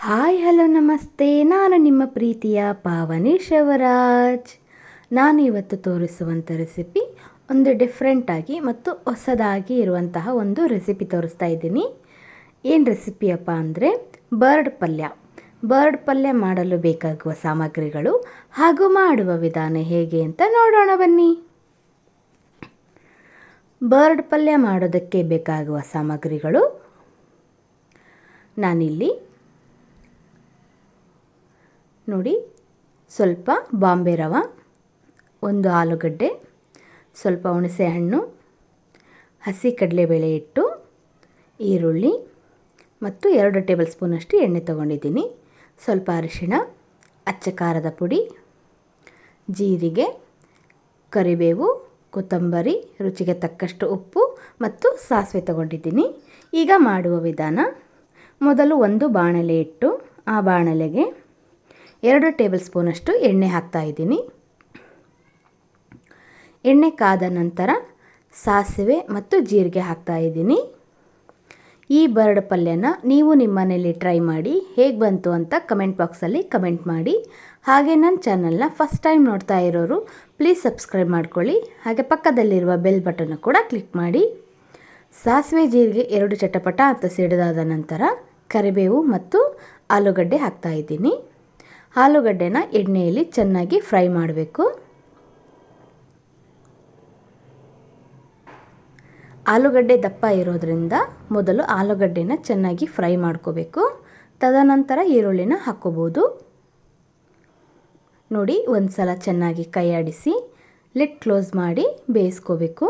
Hi, hello, ನಮಸ್ತೆ. ನಾನು ನಿಮ್ಮ ಪ್ರೀತಿಯ ಪಾವನಿ ಶವರಾಜ್. ನಾನು ಇವತ್ತು ತೋರಿಸುವಂಥ ರೆಸಿಪಿ ಒಂದು ಡಿಫ್ರೆಂಟಾಗಿ ಮತ್ತು ಹೊಸದಾಗಿ ಇರುವಂತಹ ಒಂದು ರೆಸಿಪಿ ತೋರಿಸ್ತಾ ಇದ್ದೀನಿ. ಏನು ರೆಸಿಪಿಯಪ್ಪ ಅಂದರೆ ಬರ್ಡ್ ಪಲ್ಯ. ಬರ್ಡ್ ಪಲ್ಯ ಮಾಡಲು ಬೇಕಾಗುವ ಸಾಮಗ್ರಿಗಳು ಹಾಗೂ ಮಾಡುವ ವಿಧಾನ ಹೇಗೆ ಅಂತ ನೋಡೋಣ ಬನ್ನಿ. ಬರ್ಡ್ ಪಲ್ಯ ಮಾಡೋದಕ್ಕೆ ಬೇಕಾಗುವ ಸಾಮಗ್ರಿಗಳು ನಾನಿಲ್ಲಿ ನೋಡಿ, ಸ್ವಲ್ಪ ಬಾಂಬೆ ರವ, ಒಂದು ಆಲೂಗಡ್ಡೆ, ಸ್ವಲ್ಪ ಹುಣಸೆ ಹಣ್ಣು, ಹಸಿ ಕಡಲೆಬೇಳೆ ಹಿಟ್ಟು, ಈರುಳ್ಳಿ ಮತ್ತು ಎರಡು ಟೇಬಲ್ ಸ್ಪೂನಷ್ಟು ಎಣ್ಣೆ ತೊಗೊಂಡಿದ್ದೀನಿ. ಸ್ವಲ್ಪ ಅರಿಶಿಣ, ಅಚ್ಚ ಖಾರದ ಪುಡಿ, ಜೀರಿಗೆ, ಕರಿಬೇವು, ಕೊತ್ತಂಬರಿ, ರುಚಿಗೆ ತಕ್ಕಷ್ಟು ಉಪ್ಪು ಮತ್ತು ಸಾಸಿವೆ ತಗೊಂಡಿದ್ದೀನಿ. ಈಗ ಮಾಡುವ ವಿಧಾನ, ಮೊದಲು ಒಂದು ಬಾಣಲೆ ಇಟ್ಟು ಆ ಬಾಣಲೆಗೆ ಎರಡು ಟೇಬಲ್ ಸ್ಪೂನಷ್ಟು ಎಣ್ಣೆ ಹಾಕ್ತಾ ಇದ್ದೀನಿ. ಎಣ್ಣೆ ಕಾದ ನಂತರ ಸಾಸಿವೆ ಮತ್ತು ಜೀರಿಗೆ ಹಾಕ್ತಾ ಇದ್ದೀನಿ. ಈ ಬರ್ಡ್ ಪಲ್ಯನ ನೀವು ನಿಮ್ಮ ಮನೆಯಲ್ಲಿ ಟ್ರೈ ಮಾಡಿ, ಹೇಗೆ ಬಂತು ಅಂತ ಕಮೆಂಟ್ ಬಾಕ್ಸಲ್ಲಿ ಕಮೆಂಟ್ ಮಾಡಿ. ಹಾಗೆ ನನ್ನ ಚಾನಲ್ನ ಫಸ್ಟ್ ಟೈಮ್ ನೋಡ್ತಾ ಇರೋರು, ಪ್ಲೀಸ್ ಸಬ್ಸ್ಕ್ರೈಬ್ ಮಾಡ್ಕೊಳ್ಳಿ. ಹಾಗೆ ಪಕ್ಕದಲ್ಲಿರುವ ಬೆಲ್ ಬಟನ್ನು ಕೂಡ ಕ್ಲಿಕ್ ಮಾಡಿ. ಸಾಸಿವೆ, ಜೀರಿಗೆ ಎರಡು ಚಟಪಟ ಅಂತ ಸಿಡಿದಾದ ನಂತರ ಕರಿಬೇವು ಮತ್ತು ಆಲೂಗಡ್ಡೆ ಹಾಕ್ತಾ ಇದ್ದೀನಿ. ಆಲೂಗಡ್ಡೆನ ಎಣ್ಣೆಯಲ್ಲಿ ಚೆನ್ನಾಗಿ ಫ್ರೈ ಮಾಡಬೇಕು. ಆಲೂಗಡ್ಡೆ ದಪ್ಪ ಇರೋದ್ರಿಂದ ಮೊದಲು ಆಲೂಗಡ್ಡೆನ ಚೆನ್ನಾಗಿ ಫ್ರೈ ಮಾಡ್ಕೋಬೇಕು. ತದನಂತರ ಈರುಳ್ಳಿನ ಹಾಕ್ಕೋಬೋದು. ನೋಡಿ ಒಂದು ಸಲ ಚೆನ್ನಾಗಿ ಕೈ ಆಡಿಸಿ ಲಿಟ್ ಕ್ಲೋಸ್ ಮಾಡಿ ಬೇಯಿಸ್ಕೋಬೇಕು.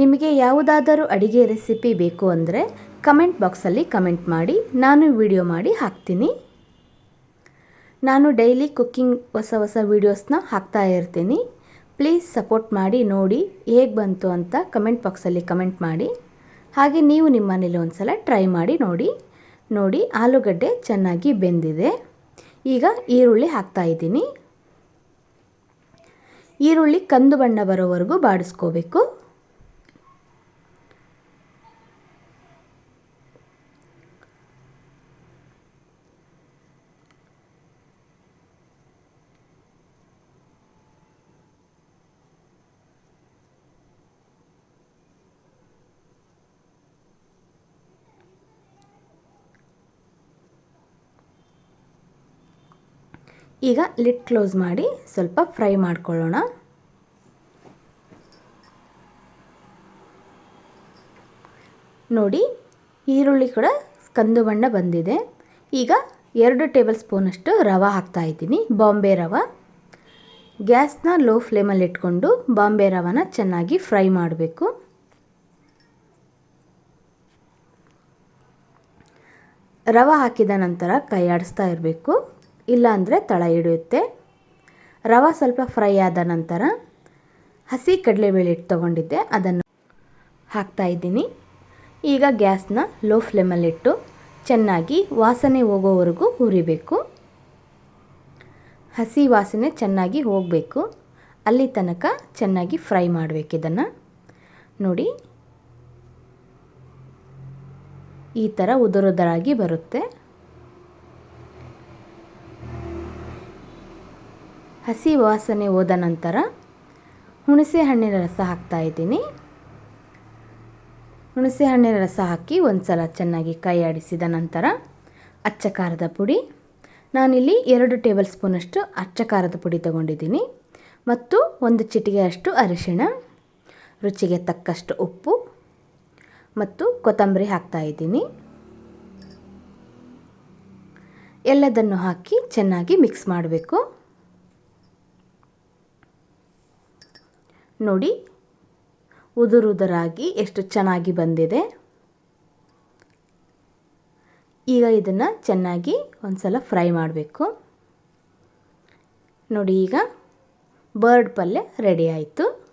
ನಿಮಗೆ ಯಾವುದಾದರೂ ಅಡಿಗೆ ರೆಸಿಪಿ ಬೇಕು ಅಂದರೆ ಕಮೆಂಟ್ ಬಾಕ್ಸಲ್ಲಿ ಕಮೆಂಟ್ ಮಾಡಿ, ನಾನು ವಿಡಿಯೋ ಮಾಡಿ ಹಾಕ್ತೀನಿ. ನಾನು ಡೈಲಿ ಕುಕ್ಕಿಂಗ್ ಹೊಸ ಹೊಸ ವೀಡಿಯೋಸ್ನ ಹಾಕ್ತಾ ಇರ್ತೀನಿ. ಪ್ಲೀಸ್ ಸಪೋರ್ಟ್ ಮಾಡಿ, ನೋಡಿ ಹೇಗೆ ಬಂತು ಅಂತ ಕಮೆಂಟ್ ಬಾಕ್ಸಲ್ಲಿ ಕಮೆಂಟ್ ಮಾಡಿ. ಹಾಗೆ ನೀವು ನಿಮ್ಮ ಮನೇಲಿ ಒಂದು ಸಲ ಟ್ರೈ ಮಾಡಿ, ನೋಡಿ. ನೋಡಿ, ಆಲೂಗಡ್ಡೆ ಚೆನ್ನಾಗಿ ಬೆಂದಿದೆ. ಈಗ ಈರುಳ್ಳಿ ಹಾಕ್ತಾ ಇದ್ದೀನಿ. ಈರುಳ್ಳಿ ಕಂದು ಬಣ್ಣ ಬರೋವರೆಗೂ ಬಾಡಿಸ್ಕೋಬೇಕು. ಈಗ ಲಿಡ್ ಕ್ಲೋಸ್ ಮಾಡಿ ಸ್ವಲ್ಪ ಫ್ರೈ ಮಾಡ್ಕೊಳ್ಳೋಣ. ನೋಡಿ, ಈರುಳ್ಳಿ ಕೂಡ ಕಂದು ಬಣ್ಣ ಬಂದಿದೆ. ಈಗ ಎರಡು ಟೇಬಲ್ ಸ್ಪೂನಷ್ಟು ರವೆ ಹಾಕ್ತಾ ಇದ್ದೀನಿ, ಬಾಂಬೆ ರವೆ. ಗ್ಯಾಸ್ನ ಲೋ ಫ್ಲೇಮಲ್ಲಿ ಇಟ್ಕೊಂಡು ಬಾಂಬೆ ರವನ ಚೆನ್ನಾಗಿ ಫ್ರೈ ಮಾಡಬೇಕು. ರವೆ ಹಾಕಿದ ನಂತರ ಕೈ ಆಡಿಸ್ತಾ ಇರಬೇಕು. ಇಲ್ಲಾಂದರೆ ತಳ ಹಿಡಿಯುತ್ತೆ. ರವೆ ಸ್ವಲ್ಪ ಫ್ರೈ ಆದ ನಂತರ ಹಸಿ ಕಡಲೆಬೇಳೆ ಹಿಟ್ಟು ತೊಗೊಂಡಿದ್ದೆ, ಅದನ್ನು ಹಾಕ್ತಾ ಇದ್ದೀನಿ. ಈಗ ಗ್ಯಾಸ್ನ ಲೋ ಫ್ಲೇಮಲ್ಲಿಟ್ಟು ಚೆನ್ನಾಗಿ ವಾಸನೆ ಹೋಗೋವರೆಗೂ ಹುರಿಬೇಕು. ಹಸಿ ವಾಸನೆ ಚೆನ್ನಾಗಿ ಹೋಗಬೇಕು. ಅಲ್ಲಿ ತನಕ ಚೆನ್ನಾಗಿ ಫ್ರೈ ಮಾಡಬೇಕು ಇದನ್ನು. ನೋಡಿ, ಈ ಥರ ಉದುರುದರಾಗಿ ಬರುತ್ತೆ. ಹಸಿ ವಾಸನೆ ಹೋದ ನಂತರ ಹುಣಸೆ ಹಣ್ಣಿನ ರಸ ಹಾಕ್ತಾ ಇದ್ದೀನಿ. ಹುಣಸೆ ಹಣ್ಣಿನ ರಸ ಹಾಕಿ ಒಂದು ಸಲ ಚೆನ್ನಾಗಿ ಕೈ ಆಡಿಸಿದ ನಂತರ ಅಚ್ಚ ಖಾರದ ಪುಡಿ. ನಾನಿಲ್ಲಿ ಎರಡು ಟೇಬಲ್ ಸ್ಪೂನಷ್ಟು ಅಚ್ಚ ಖಾರದ ಪುಡಿ ತಗೊಂಡಿದ್ದೀನಿ. ಮತ್ತು ಒಂದು ಚಿಟಿಗೆಯಷ್ಟು ಅರಿಶಿಣ, ರುಚಿಗೆ ತಕ್ಕಷ್ಟು ಉಪ್ಪು ಮತ್ತು ಕೊತ್ತಂಬರಿ ಹಾಕ್ತಾ ಇದ್ದೀನಿ. ಎಲ್ಲದನ್ನು ಹಾಕಿ ಚೆನ್ನಾಗಿ ಮಿಕ್ಸ್ ಮಾಡಬೇಕು. ನೋಡಿ. ಉದುರುದರಾಗಿ ಎಷ್ಟು ಚೆನ್ನಾಗಿ ಬಂದಿದೆ. ಈಗ ಇದನ್ನು ಚೆನ್ನಾಗಿ ಒಂದ್ಸಲ ಫ್ರೈ ಮಾಡಬೇಕು. ನೋಡಿ ಈಗ ಬರ್ಡ್ ಪಲ್ಯ ರೆಡಿ ಆಯಿತು.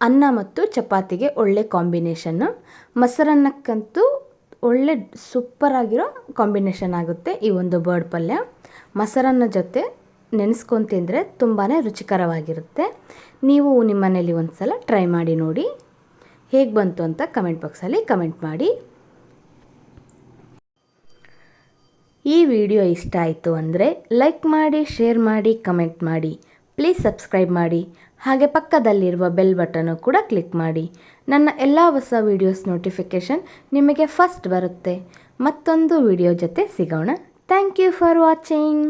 ಅನ್ನ ಮತ್ತು ಚಪಾತಿಗೆ ಒಳ್ಳೆ ಕಾಂಬಿನೇಷನ್ನು. ಮೊಸರನ್ನಕ್ಕಂತೂ ಒಳ್ಳೆ ಸೂಪರಾಗಿರೋ ಕಾಂಬಿನೇಷನ್ ಆಗುತ್ತೆ ಈ ಒಂದು ಬರ್ಡ್ ಪಲ್ಯ. ಮೊಸರನ್ನ ಜೊತೆ ನೆನೆಸ್ಕೊಂಡು ತಿಂದರೆ ತುಂಬಾ ರುಚಿಕರವಾಗಿರುತ್ತೆ. ನೀವು ನಿಮ್ಮ ಮನೆಯಲ್ಲಿ ಒಂದು ಸಲ ಟ್ರೈ ಮಾಡಿ ನೋಡಿ. ಹೇಗೆ ಬಂತು ಅಂತ ಕಮೆಂಟ್ ಬಾಕ್ಸಲ್ಲಿ ಕಮೆಂಟ್ ಮಾಡಿ. ಈ ವಿಡಿಯೋ ಇಷ್ಟ ಆಯಿತು ಅಂದರೆ ಲೈಕ್ ಮಾಡಿ, ಶೇರ್ ಮಾಡಿ, ಕಮೆಂಟ್ ಮಾಡಿ. ಪ್ಲೀಸ್ ಸಬ್ಸ್ಕ್ರೈಬ್ ಮಾಡಿ. ಹಾಗೆ ಪಕ್ಕದಲ್ಲಿರುವ ಬೆಲ್ ಬಟನ್ನು ಕೂಡ ಕ್ಲಿಕ್ ಮಾಡಿ. ನನ್ನ ಎಲ್ಲ ಹೊಸ ವೀಡಿಯೋಸ್ ನೋಟಿಫಿಕೇಷನ್ ನಿಮಗೆ ಫಸ್ಟ್ ಬರುತ್ತೆ. ಮತ್ತೊಂದು ವಿಡಿಯೋ ಜೊತೆ ಸಿಗೋಣ. Thank you for watching.